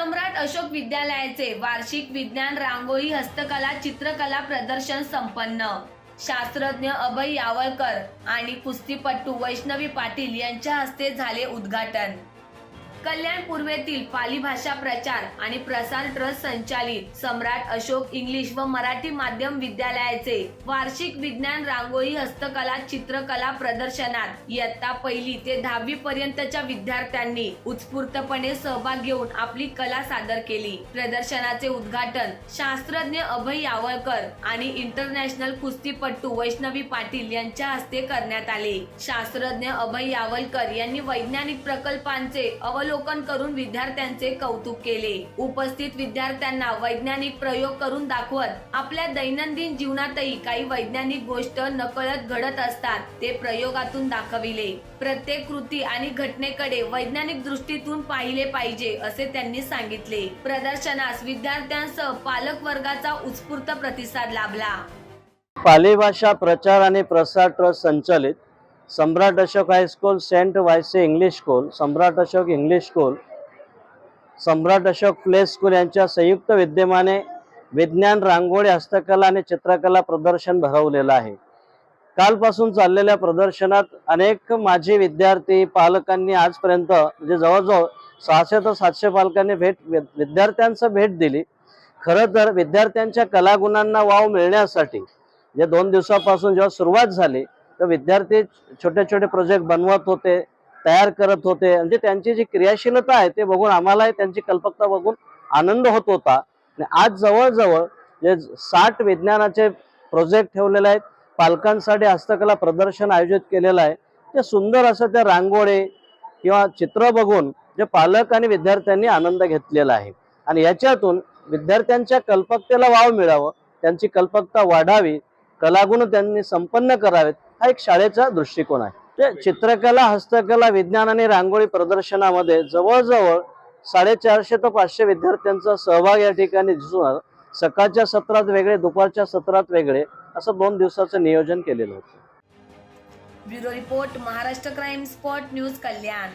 सम्राट अशोक विद्यालयाचे वार्षिक विज्ञान रांगोळी हस्तकला चित्रकला प्रदर्शन संपन्न. शास्त्रज्ञ अभय यावळकर आणि कुस्तीपटू वैष्णवी पाटील यांच्या हस्ते झाले उद्घाटन. कल्याण पूर्वेतील पाली भाषा प्रचार आणि प्रसार ट्रस्ट संचालित सम्राट अशोक इंग्लिश व मराठी माध्यम विद्यालयाचे वार्षिक विज्ञान रांगोळी हस्तकला चित्रकला प्रदर्शनात इयत्ता पहिली ते दहावी पर्यंतच्या विद्यार्थ्यांनी उत्स्फूर्तपणे सहभाग घेऊन आपली कला सादर केली. प्रदर्शनाचे उद्घाटन शास्त्रज्ञ अभय यावळकर आणि इंटरनॅशनल कुस्तीपटू वैष्णवी पाटील यांच्या हस्ते करण्यात आले. शास्त्रज्ञ अभय यावलकर यांनी वैज्ञानिक प्रकल्पांचे अवलोकन करून विद्यार्थ्यांचे कौतुक केले. उपस्थित विद्यार्थ्यांना वैज्ञानिक प्रयोग करून दाखवत आपल्या दैनंदिन जीवनातही काही वैज्ञानिक गोष्ट नकळत घडत असतात ते प्रयोगातून दाखविले. प्रत्येक कृती आणि घटनेकडे वैज्ञानिक दृष्टीतून पाहिले पाहिजे असे त्यांनी सांगितले. प्रदर्शनास विद्यार्थ्यांसह पालक वर्गाचा उत्स्फूर्त प्रतिसाद लाभला. पालेभाषा प्रचार आणि प्रसार ट्रस्ट संचालित Samrat Ashok high school saint Wayse English school Samrat Ashok English school Samrat Ashok play school यांच्या संयुक्त विद्यमाने विज्ञान रांगोळी हस्तकला आणि चित्रकला प्रदर्शन भरवलेलं आहे. कालपासून चाललेल्या प्रदर्शनात अनेक माजी विद्यार्थी पालकांनी आजपर्यंत म्हणजे जवळजवळ सहाशे ते सातशे पालकांनी भेट विद्यार्थ्यांचं भेट दिली. खरं तर विद्यार्थ्यांच्या कलागुणांना वाव मिळण्यासाठी जे दोन दिवसापासून जेव्हा सुरुवात झाली तर विद्यार्थी छोटे छोटे प्रोजेक्ट बनवत होते तयार करत होते. म्हणजे त्यांची जी क्रियाशीलता आहे ते बघून आम्हालाही त्यांची कल्पकता बघून आनंद होत होता. आणि आज जवळजवळ जे साठ विज्ञानाचे प्रोजेक्ट ठेवलेले आहेत पालकांसाठी हस्तकला प्रदर्शन आयोजित केलेलं आहे. ते सुंदर असं त्या रांगोळी किंवा चित्र बघून जे पालक आणि विद्यार्थ्यांनी आनंद घेतलेला आहे. आणि याच्यातून विद्यार्थ्यांच्या कल्पकतेला वाव मिळावं त्यांची कल्पकता वाढावी कलागुण त्यांनी संपन्न करावेत हा एक शाळेचा दृष्टिकोन आहे. ते चित्रकला हस्तकला विज्ञान आणि रांगोळी प्रदर्शनामध्ये जवळजवळ साडेचारशे ते पाचशे विद्यार्थ्यांचा सहभाग या ठिकाणी दिसून सकाळच्या सत्रात वेगळे दुपारच्या सत्रात वेगळे असं दोन दिवसाचं नियोजन केलेलं होतं. Bureau report Maharashtra crime spot news Kalyan.